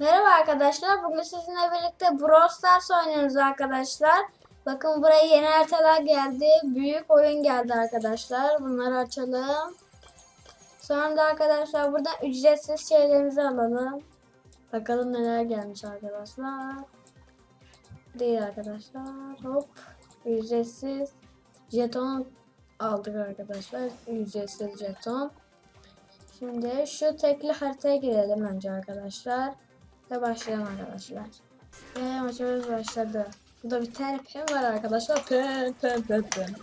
Merhaba arkadaşlar. Bugün sizinle birlikte Brawl Stars oynuyoruz arkadaşlar. Bakın buraya yeni haritalar geldi. Büyük oyun geldi arkadaşlar. Bunları açalım. Sonra da arkadaşlar buradan ücretsiz şeylerimizi alalım. Bakalım neler gelmiş arkadaşlar. Değil arkadaşlar. Hop. Ücretsiz jeton aldık arkadaşlar. Ücretsiz jeton. Şimdi şu tekli haritaya girelim önce arkadaşlar. Ve başlayalım arkadaşlar. Ve maçımız başladı. Burada bir tane pen var arkadaşlar. Pen pen pen pen.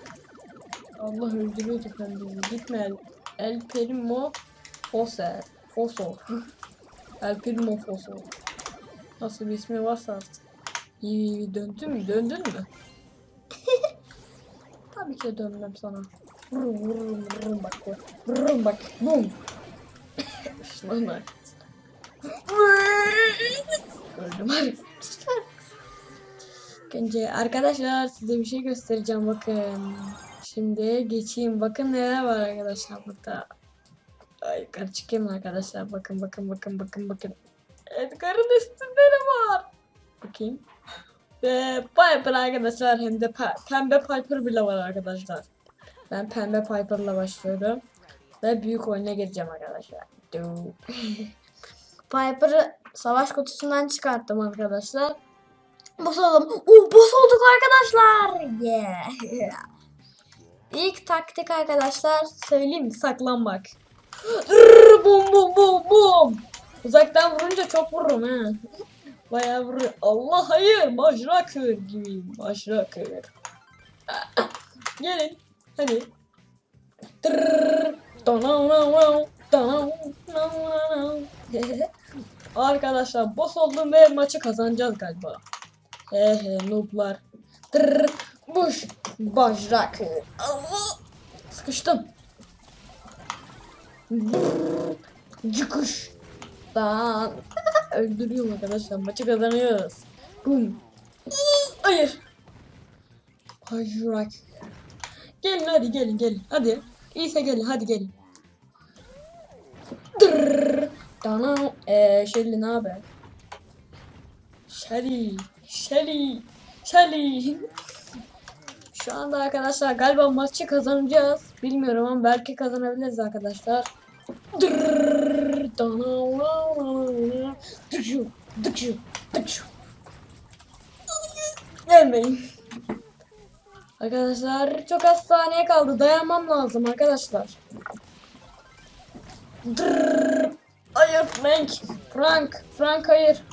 Allah öldürüyordu pen bizi. Gitme El, El Primo Foser. Fosor. El Primo Fosor. Nasıl bir ismi varsa artık. İyi döndün mü? Döndün mü? Tabii ki dönmem sana. Vururum vururum vururum bak. Vururum bak. Bum. Şuna bak. Öldüm arkadaşlar. Önce arkadaşlar size bir şey göstereceğim bakın. Şimdi geçeyim. Bakın neler var arkadaşlar burada. Ay yukarı çıkayım arkadaşlar. Bakın bakın bakın bakın bakın. Edgar'ın üstünde ne var? Bakayım. Ve Piper arkadaşlar hem de pe- pembe Piper bile var arkadaşlar. Ben pembe Piper'la başlıyorum. Ve büyük oyuna gireceğim arkadaşlar. Piper'ı savaş kutusundan çıkarttım arkadaşlar. Boss oldum. Uh, boss olduk arkadaşlar. Yeah. İlk taktik arkadaşlar söyleyeyim? Saklanmak. Bum bum bum bum. Uzaktan vurunca çok vururum ha. Bayağı vuruyor. Allah hayır. Majrakır gibi. Majrakır. Gelin. Hadi. Tırrrr. Arkadaşlar boss oldum ve maçı kazanacağız galiba. He he nooblar. Tırrrr. Buş. Bajrak. Sıkıştım. Cıkış. Dan. Öldürüyorum arkadaşlar. Maçı kazanıyoruz. Bum. Hayır. Bajrak. Gelin hadi gelin gelin. Hadi. İyiyse gelin hadi gelin. Dana. Eee Shelly ne haber? Shelly. Shelly. Shelly. Şu anda arkadaşlar galiba maçı kazanacağız. Bilmiyorum ama belki kazanabiliriz arkadaşlar. Dırrrr. Gelmeyin. Arkadaşlar çok az saniye kaldı. Dayanmam lazım arkadaşlar. Drrrr. Frank. Frank. Frank hayır.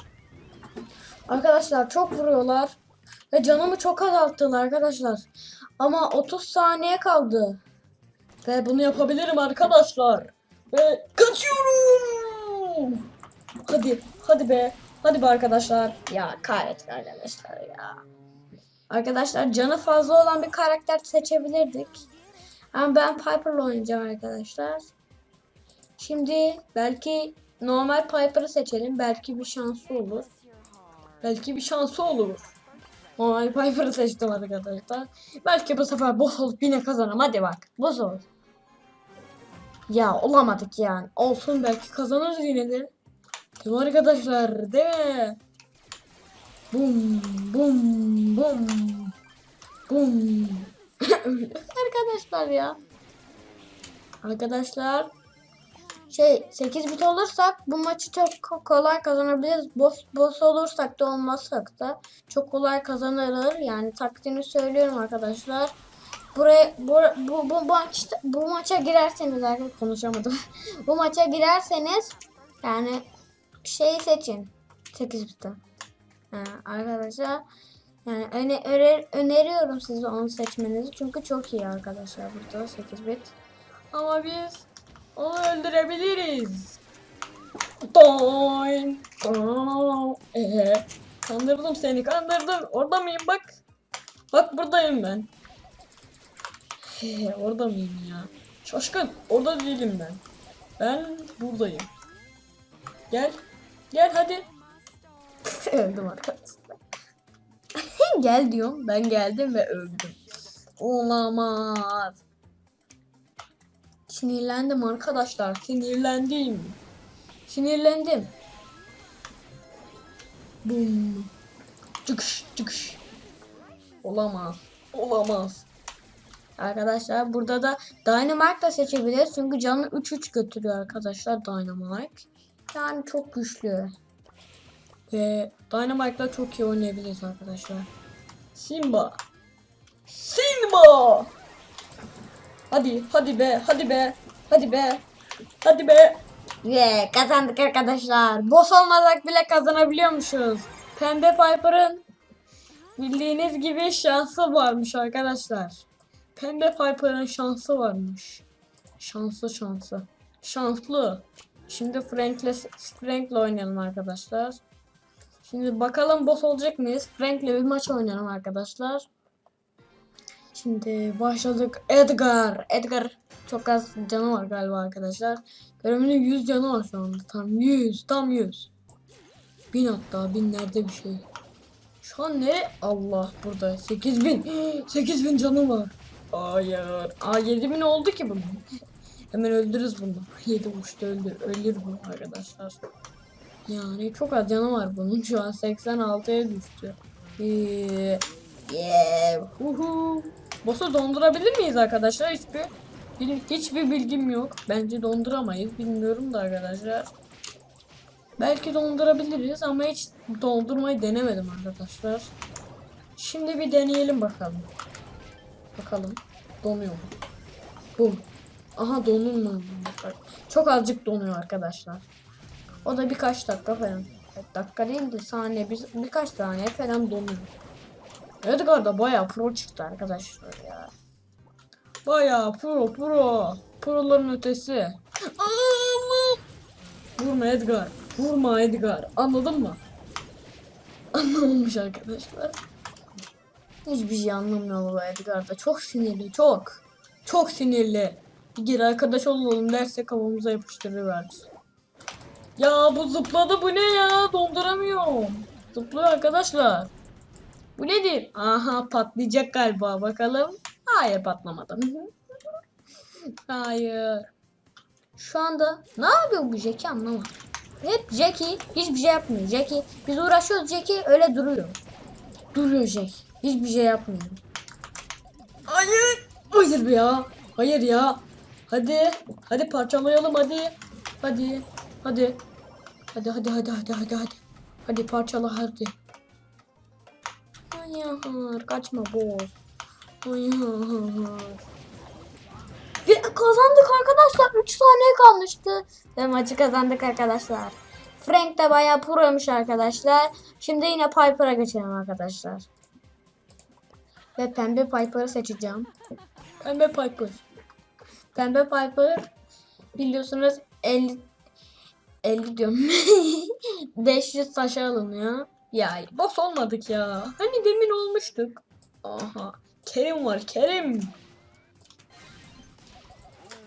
Arkadaşlar çok vuruyorlar. Ve canımı çok azalttılar arkadaşlar. Ama 30 saniye kaldı. Ve bunu yapabilirim arkadaşlar. Ve kaçıyorum. Hadi. Hadi be. Hadi be arkadaşlar. Ya kahretsin arkadaşlar ya. Arkadaşlar canı fazla olan bir karakter seçebilirdik. Ama ben Piper'la oynayacağım arkadaşlar. Şimdi belki normal Piper'ı seçelim. Belki bir şansı olur. Belki bir şansı olur. Normal Piper'ı seçtim arkadaşlar. Belki bu sefer boss olup yine kazanırım. Hadi bak. Boss ol. Ya olamadık yani. Olsun belki kazanırız yine de. Değil arkadaşlar? Değil mi? Bum bum bum. Bum. arkadaşlar ya. Arkadaşlar şey 8 bit olursak bu maçı çok ko- kolay kazanabiliriz. Boss, boss olursak da olmazsak da çok kolay kazanılır. Yani taktiğini söylüyorum arkadaşlar. Buraya bu bu bu maçta bu maça girerseniz arkadaşlar konuşamadım. bu maça girerseniz yani şeyi seçin. 8 bitti. Ha, arkadaşlar yani öne, öner, öneriyorum size onu seçmenizi çünkü çok iyi arkadaşlar burada 8 bit. Ama biz onu öldürebiliriz. Doin. Ee, kandırdım seni kandırdım. Orada mıyım bak. Bak buradayım ben. Ee, orada mıyım ya? Şaşkın orada değilim ben. Ben buradayım. Gel. Gel hadi. Öldüm arkadaşlar. Gel diyorum. Ben geldim ve öldüm. Olamaz. Sinirlendim arkadaşlar. Sinirlendim. Sinirlendim. Bum. Çıkış çıkış. Olamaz. Olamaz. Arkadaşlar burada da Dynamite da seçebiliriz. Çünkü canı 3-3 götürüyor arkadaşlar Dynamite. Yani çok güçlü. Ve Dynamite'la çok iyi oynayabiliriz arkadaşlar. Simba. Simba. Hadi hadi be hadi be hadi be hadi be. Ve kazandık arkadaşlar. Boss olmasak bile kazanabiliyormuşuz. Pembe Piper'ın bildiğiniz gibi şansı varmış arkadaşlar. Pembe Piper'ın şansı varmış. Şanslı şansı. Şanslı. Şimdi Frank'le Frank'le oynayalım arkadaşlar. Şimdi bakalım boss olacak mıyız? Frank'le bir maç oynayalım arkadaşlar. Şimdi başladık. Edgar. Edgar çok az canı var galiba arkadaşlar. Görevinin 100 canı var şu anda. Tam 100. Tam 100. Bin hatta binlerde bir şey. Şu an ne? Allah burada 8000. 8000 canı var. Hayır. Aa 7000 oldu ki bunun. Hemen öldürürüz bunu. 7 uçta öldür. Ölür bu arkadaşlar. Yani çok az canı var bunun. Şu an 86'ya düştü. Ee, yeah. Huhu. Boss'u dondurabilir miyiz arkadaşlar? Hiçbir hiçbir bilgim yok. Bence donduramayız. Bilmiyorum da arkadaşlar. Belki dondurabiliriz ama hiç dondurmayı denemedim arkadaşlar. Şimdi bir deneyelim bakalım. Bakalım. Donuyor mu? Bum. Aha. Bak, Çok azıcık donuyor arkadaşlar. O da birkaç dakika falan. Dakika değil de saniye bir, birkaç saniye falan donuyor. Edgar da bayağı pro çıktı arkadaşlar ya. Bayağı pro pro. Proların ötesi. Vurma Edgar. Vurma Edgar. Anladın mı? Anlamamış arkadaşlar. Hiçbir şey anlamıyor bu Edgar'da. Çok sinirli. Çok. Çok sinirli. Bir geri arkadaş olalım derse kafamıza yapıştırıver. Ya bu zıpladı bu ne ya? Donduramıyorum. Zıplıyor arkadaşlar. Bu nedir? Aha patlayacak galiba bakalım. Hayır patlamadı. Hayır. Şu anda ne yapıyor bu Jackie anlamadım. Hep Jackie hiçbir şey yapmıyor. Jackie biz uğraşıyoruz Jackie öyle duruyor. Duruyor Jackie. Hiçbir şey yapmıyor. Hayır. Hayır ya. Hayır ya. Hadi. Hadi parçalayalım hadi. Hadi. Hadi. Hadi hadi hadi hadi hadi hadi. Hadi parçala hadi. Hayır kaçma boss. Hayır. Ve kazandık arkadaşlar. 3 saniye kalmıştı. Ve maçı kazandık arkadaşlar. Frank de bayağı proymuş arkadaşlar. Şimdi yine Piper'a geçelim arkadaşlar. Ve pembe Piper'ı seçeceğim. Pembe Piper. Pembe Piper biliyorsunuz 50 50 diyorum. 500 taşa alınıyor. Ya boss olmadık ya. Hani demin olmuştuk. Aha. Kerim var Kerim.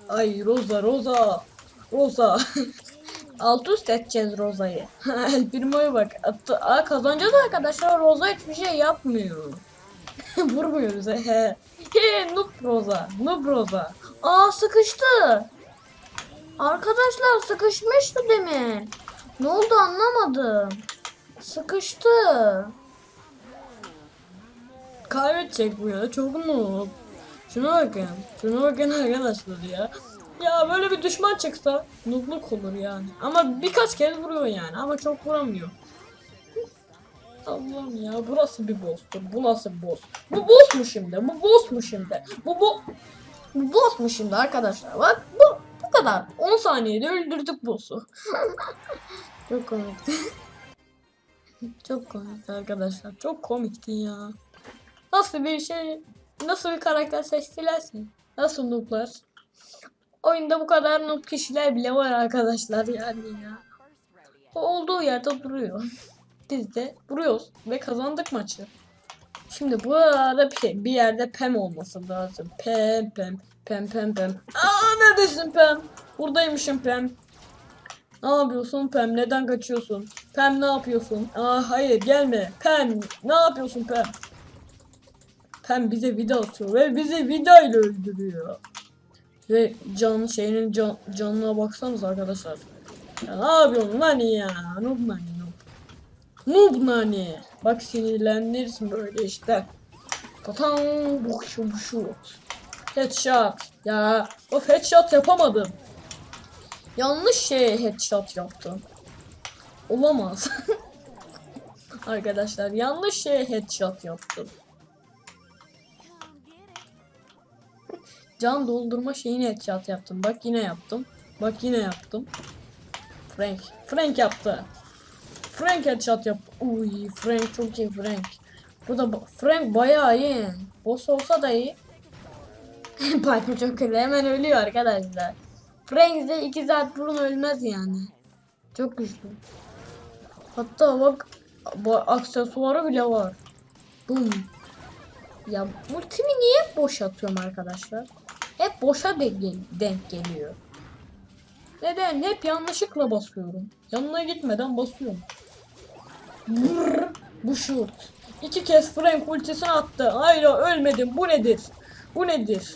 Ay Rosa Rosa. Rosa. Alt üst edeceğiz Rosa'yı. El bak. Aa, kazanacağız arkadaşlar. Rosa hiçbir şey yapmıyor. Vurmuyoruz. He. He noob Rosa. Noob Rosa. Aa sıkıştı. Arkadaşlar sıkışmıştı demin. Ne oldu anlamadım. Sıkıştı. Kaybedecek bu ya. Çok noob. Şuna bakın. Şuna bakın arkadaşlar ya. Ya böyle bir düşman çıksa noobluk olur yani. Ama birkaç kez vuruyor yani. Ama çok vuramıyor. Allah'ım ya burası bir boss'tur. Bu nasıl bir boss? Bu boss mu şimdi? Bu boss mu şimdi? Bu bu bu boss mu şimdi arkadaşlar? Bak bu bu kadar. 10 saniyede öldürdük boss'u. çok komikti. çok komikti arkadaşlar. Çok komikti ya. Nasıl bir şey Nasıl bir karakter seçtilerse. Nasıl nooblar? Oyunda bu kadar noob kişiler bile var arkadaşlar yani ya. O olduğu yerde duruyor. Biz de vuruyoruz ve kazandık maçı. Şimdi bu arada bir, şey, bir yerde Pem olması lazım. Pem Pem Pem Pem Pem. Aa neredesin Pem? Buradaymışım Pem. Ne yapıyorsun Pem? Neden kaçıyorsun? Pem ne yapıyorsun? Aa hayır gelme. Pem ne yapıyorsun Pem? Pem bize vida atıyor ve bizi vida ile öldürüyor. Ve can şeyinin can, canına baksanız arkadaşlar. Ya ne yapıyorsun lan ya? Noob ya. noob. Noob nani. Bak sinirlenirsin böyle işte. Tatam bukşu bukşu. Headshot. Ya of headshot yapamadım. Yanlış şeye headshot yaptım. Olamaz. Arkadaşlar yanlış şeye headshot yaptım. Can doldurma şeyini headshot yaptım. Bak yine yaptım. Bak yine yaptım. Frank. Frank yaptı. Frank headshot yaptı. Uy Frank çok iyi Frank. Bu da Frank bayağı iyi. Boss olsa da iyi. Piper çok kötü. Hemen ölüyor arkadaşlar. Frank de 2 saat vurun ölmez yani. Çok güçlü. Hatta bak bu aksesuarı bile var. Bum. Ya ultimi niye boş atıyorum arkadaşlar? Hep boşa gel- denk geliyor. Neden? Hep yanlışlıkla basıyorum. Yanına gitmeden basıyorum. Brrr, bu şut. İki kez Frank ultisini attı. Hayır ölmedim. Bu nedir? Bu nedir?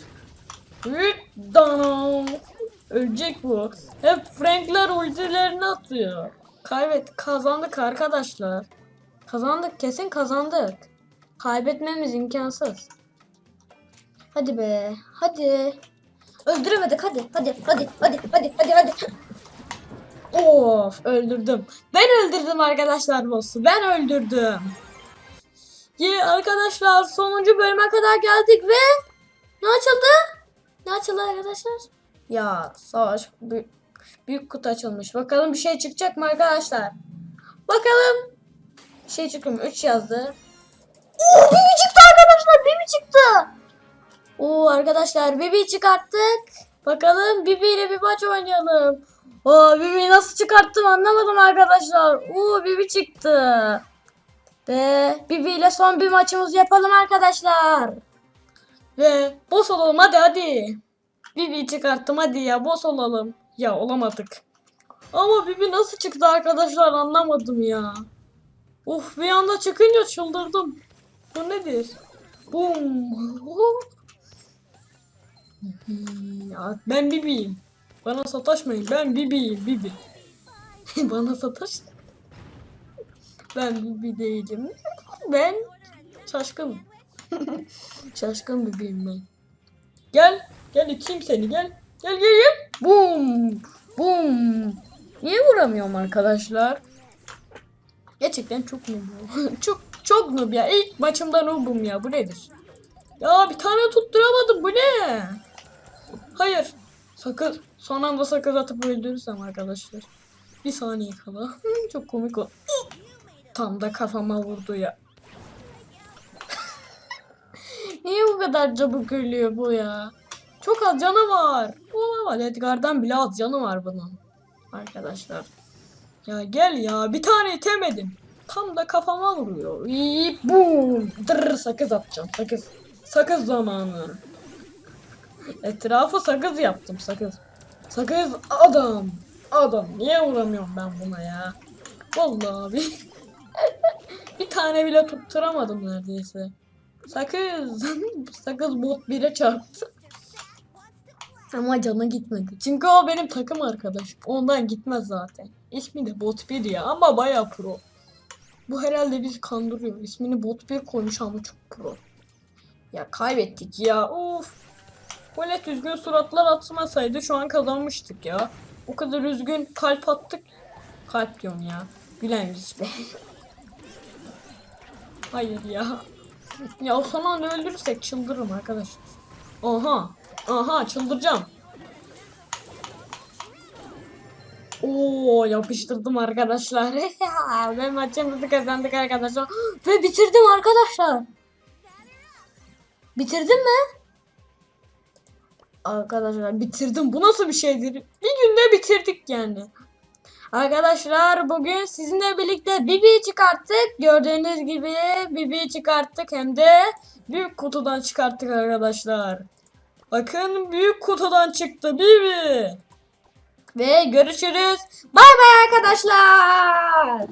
Hüt, danam. Ölecek bu. Hep Frankler ultilerini atıyor. Kaybet kazandık arkadaşlar. Kazandık kesin kazandık. Kaybetmemiz imkansız. Hadi be. Hadi. Öldüremedik hadi. Hadi hadi hadi hadi hadi hadi. Of öldürdüm. Ben öldürdüm arkadaşlar boss'u. Ben öldürdüm. Ye arkadaşlar sonuncu bölüme kadar geldik ve ne açıldı? Ne açıldı arkadaşlar? Ya savaş büyük, büyük kutu açılmış. Bakalım bir şey çıkacak mı arkadaşlar? Bakalım. Bir şey çıkıyor mu? 3 yazdı. Oo Bibi çıktı arkadaşlar. Bibi çıktı. Oo arkadaşlar Bibi çıkarttık. Bakalım Bibi ile bir maç oynayalım. Oo Bibi'yi nasıl çıkarttım anlamadım arkadaşlar. Oo Bibi çıktı. Ve Bibi ile son bir maçımızı yapalım arkadaşlar. Ve boss olalım hadi hadi. Bibi'yi çıkarttım hadi ya boss olalım. Ya olamadık. Ama Bibi nasıl çıktı arkadaşlar anlamadım ya. Of bir anda çıkınca çıldırdım. Bu nedir? Bum. Ben Bibi'yim. Bana sataşmayın. Ben Bibi'yim. Bibi. Bana sataş. Ben Bibi değilim. Ben şaşkın. şaşkın Bibi'yim ben. Gel. Gel iteyim seni gel. Gel gel gel. Bum. Bum. Niye vuramıyorum arkadaşlar? Gerçekten çok noobum. çok çok noob ya. İlk maçımda noobum ya. Bu nedir? Ya bir tane tutturamadım. Bu ne? Hayır. Sakız. Son anda sakız atıp öldürürsem arkadaşlar. Bir saniye kala. çok komik o. Tam da kafama vurdu ya. Niye bu kadar çabuk ölüyor bu ya? Çok az canı var. Olamaz. Edgar'dan bile az canı var bunun. Arkadaşlar. Ya gel ya. Bir tane itemedim. Tam da kafama vuruyor. İyi, bum. Dırr, sakız atacağım. Sakız. Sakız zamanı. Etrafı sakız yaptım sakız. Sakız adam. Adam. Niye vuramıyorum ben buna ya? Vallahi bir, bir tane bile tutturamadım neredeyse. Sakız. sakız bot bire çarptı. Ama canı gitmedi. Çünkü o benim takım arkadaşım. Ondan gitmez zaten. İsmi de bot 1 ya ama baya pro. Bu herhalde bizi kandırıyor. İsmini bot 1 koymuş ama çok pro. Ya kaybettik ya. Of. Böyle düzgün suratlar atmasaydı şu an kazanmıştık ya. O kadar üzgün kalp attık. Kalp diyorum ya. Gülen be. Hayır ya. Ya o son anda öldürürsek çıldırırım arkadaşlar. Aha. Aha çıldıracağım. Oo yapıştırdım arkadaşlar. Ve maçımızı kazandık arkadaşlar. Ve bitirdim arkadaşlar. Bitirdin mi? Arkadaşlar bitirdim. Bu nasıl bir şeydir? Bir günde bitirdik yani. Arkadaşlar bugün sizinle birlikte Bibi'yi çıkarttık. Gördüğünüz gibi Bibi'yi çıkarttık. Hem de büyük kutudan çıkarttık arkadaşlar. Bakın büyük kutudan çıktı Bibi. Ve görüşürüz. Bay bay arkadaşlar.